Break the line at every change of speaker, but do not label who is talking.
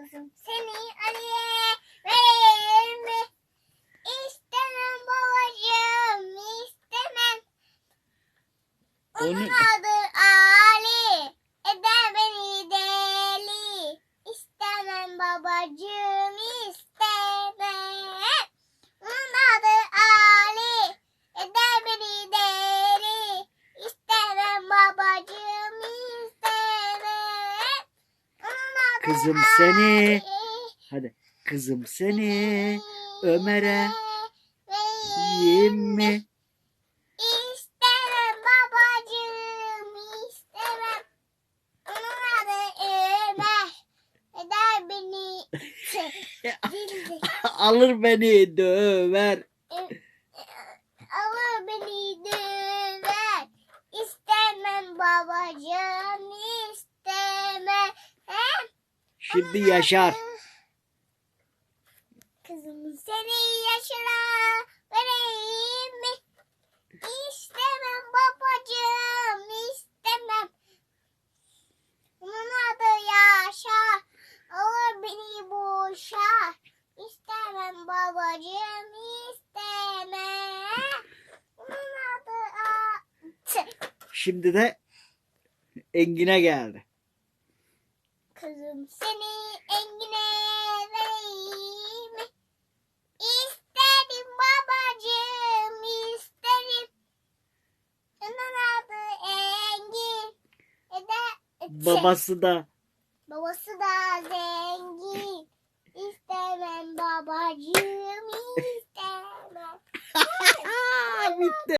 Kızım seni Ali'ye vereyim mi? İstemem babacığım istemem. Onun
Onu-
adı Ali. Eder beni deli. İstemem babacığım istemem. Onun adı Ali. Eder beni deli. İstemem babacığım istemem. Onun adı
Kızım seni. Hadi. Kızım seni Ömer'e yiyeyim mi?
İstemem babacığım istemem. Onun adı Ömer. Eder beni.
Alır beni döver.
Alır beni
Şimdi yaşar.
Kızım seni yaşına vereyim mi? İstemem babacığım istemem. Onun adı Yaşar. Alır beni boşa. İstemem babacığım istemem. Onun adı.
Şimdi de Engin'e geldi.
Kızım seni Engin'e vereyim? İsterim babacığım isterim. Onun adı Engin. Ede,
Babası da
Babası da zengin. İstemem babacığım istemem.
bitti.